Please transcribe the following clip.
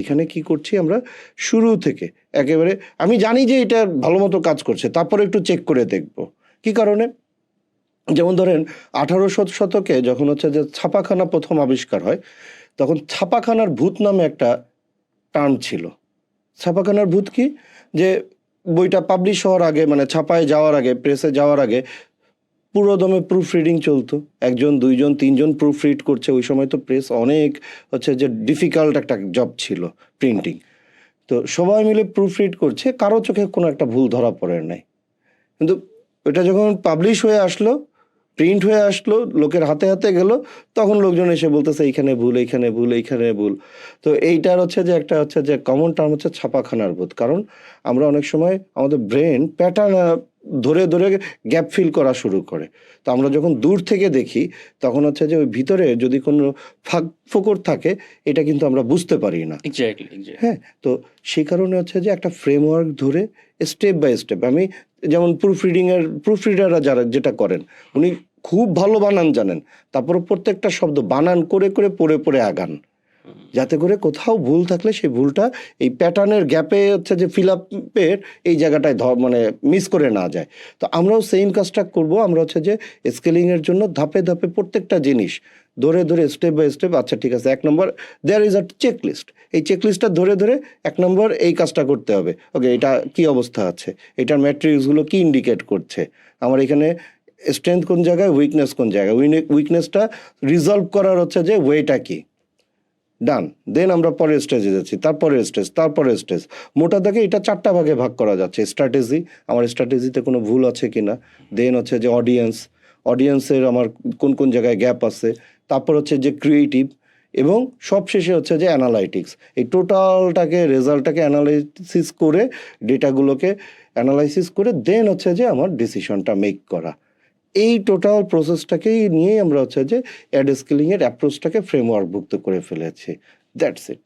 এখানে কি করছি আমরা? শুরু থেকে। একেবারে আমি জানি যে এটা ভালো মতো কাজ করছে, তারপরে একটু চেক করে দেখব। কি কারণে? যেমন ধরেন, আঠারো শতকে যখন হচ্ছে যে ছাপাখানা প্রথম আবিষ্কার হয়, তখন ছাপাখানার ভূত নামে একটা টার্ম ছিল। ছাপাখানার ভূত কি? যে বইটা পাবলিশ হওয়ার আগে মানে ছাপায় যাওয়ার আগে প্রেসে যাওয়ার আগে পুরোদমে প্রুফ রিডিং চলতো। একজন, দুইজন, তিনজন প্রুফ রিড করছে। ওই সময় তো প্রেস অনেক হচ্ছে যে ডিফিকাল্ট একটা জব ছিল প্রিন্টিং তো সবাই মিলে প্রুফ রিড করছে। কারও চোখে কোনো একটা ভুল ধরা পড়ে নাই। কিন্তু ওটা যখন পাবলিশ হয়ে আসলো প্রিন্ট হয়ে আসলো, লোকের হাতে হাতে গেল, তখন লোকজন এসে বলতেছে, এইখানে ভুল এইখানে ভুল এইখানে ভুল। তো এইটার হচ্ছে যে একটা হচ্ছে যে কমন টার্ম হচ্ছে ছাপাখানার বোধ। কারণ আমরা অনেক সময় আমাদের ব্রেন প্যাটার্ন ধরে ধরে গ্যাপ ফিল করা শুরু করে। তো আমরা যখন দূর থেকে দেখি তখন হচ্ছে যে ওই ভিতরে যদি কোনো ফাঁক ফোকর থাকে এটা কিন্তু আমরা বুঝতে পারি না। হ্যাঁ তো সেই কারণে হচ্ছে যে একটা ফ্রেমওয়ার্ক ধরে স্টেপ বাই স্টেপ আমি যেমন প্রুফ রিডিংয়ের প্রুফ রিডাররা যারা যেটা করেন উনি খুব ভালো বানান জানেন তারপর প্রত্যেকটা শব্দ বানান করে করে পড়ে পড়ে আগান। যাতে করে কোথাও ভুল থাকলে সেই ভুলটা এই প্যাটার্নের গ্যাপে হচ্ছে যে ফিল আপের এই জায়গাটায় ধ মানে মিস করে না যায়। তো আমরাও সেম কাজটা করব। আমরা হচ্ছে যে স্কেলিংয়ের জন্য ধাপে ধাপে প্রত্যেকটা জিনিস ধরে ধরে স্টেপ বাই স্টেপ আচ্ছা ঠিক আছে, এক নম্বর there is a check list এই চেক লিস্টটা ধরে ধরে এক নম্বর এই কাজটা করতে হবে। ওকে এটা কি অবস্থা আছে? এটার ম্যাট্রিক্সগুলো কি ইন্ডিকেট করছে? আমার এখানে স্ট্রেংথ কোন জায়গায় উইকনেস কোন জায়গায়? উইকনেসটা রিজলভ করার হচ্ছে যে ওয়েটা কি? ডান দেন আমরা পরের স্টেজে যাচ্ছি, তারপরের স্টেজ তারপরের স্টেজ মোটা দাগে এটা চারটা ভাগে ভাগ করা যাচ্ছে স্ট্র্যাটেজি আমার স্ট্র্যাটেজিতে কোনো ভুল আছে কি না দেন হচ্ছে যে অডিয়েন্স অডিয়েন্সের আমার কোন কোন জায়গায় গ্যাপ আছে? তারপর হচ্ছে যে ক্রিয়েটিভ এবং সবশেষে হচ্ছে যে অ্যানালাইটিক্স এই টোটালটাকে রেজাল্টটাকে অ্যানালাইসিস করে ডেটাগুলোকে অ্যানালাইসিস করে দেন হচ্ছে যে আমার ডিসিশনটা মেক করা। এই টোটাল প্রসেসটাকেই নিয়েই আমরা হচ্ছে যে অ্যাড স্কিলিংয়ের অ্যাপ্রোচটাকে ফ্রেমওয়ার্কভুক্ত করে ফেলেছি। That's it